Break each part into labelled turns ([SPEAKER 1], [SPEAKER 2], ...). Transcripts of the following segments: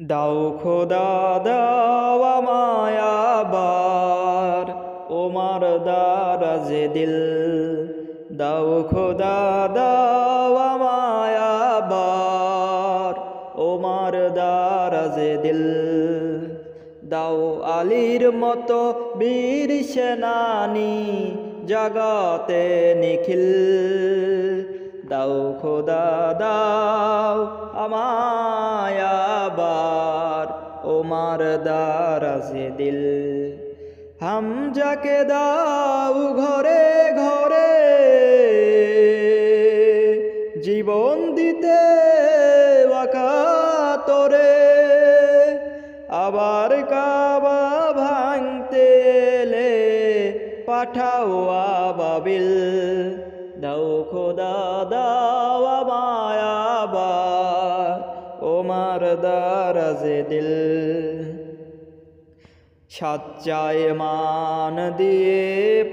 [SPEAKER 1] দাও খোদা, দাও মায়াবার ওমার দারাজে দিল। দাও খোদা, দাও মায়াবার ওমার দারাজে দিল। দাও আলীর মতো বীর সেনানি জগতে নিখিল। দাও খোদা, দাও আমায়াবার ওমার দারাজে দিল। হামজাকে দাও ঘরে ঘরে। জীবন দিতে তোরে আবার কাবা ভাঙতে এলে পাঠাও আবাবিল। দাও খোদা, দাও মায়াবার ওমার দারাজে দিল সাচ্চায় মান দিয়ে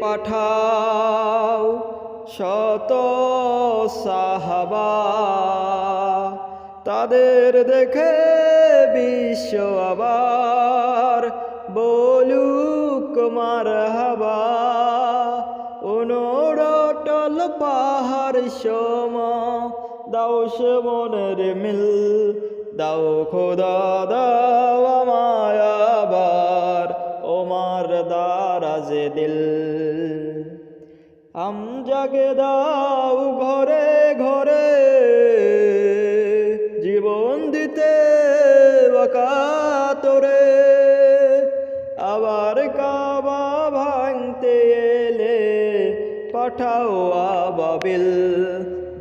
[SPEAKER 1] পাঠাও শত সাহাবা। তাদের দেখে বিশ্ব আবার বলুক মার হাবা অনুরটল পাহাড় সম, দাও মনের মিল, দাও খোদা, দাও মায়াবার ওমার দারাজে দিল। আম জাগে দাও ঘরে ঘরে পাঠাও আবাবিল।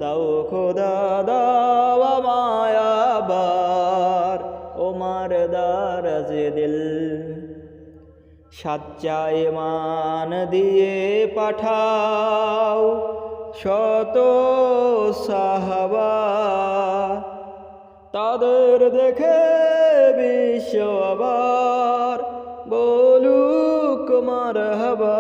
[SPEAKER 1] দাও খোদা, দাও মায়াবার ওমার যে দিল সাচ্চায় মান দিয়ে পাঠাও শত সাহাবা। তাদের দেখে বিশ্ব আবার। বলুক মার হবা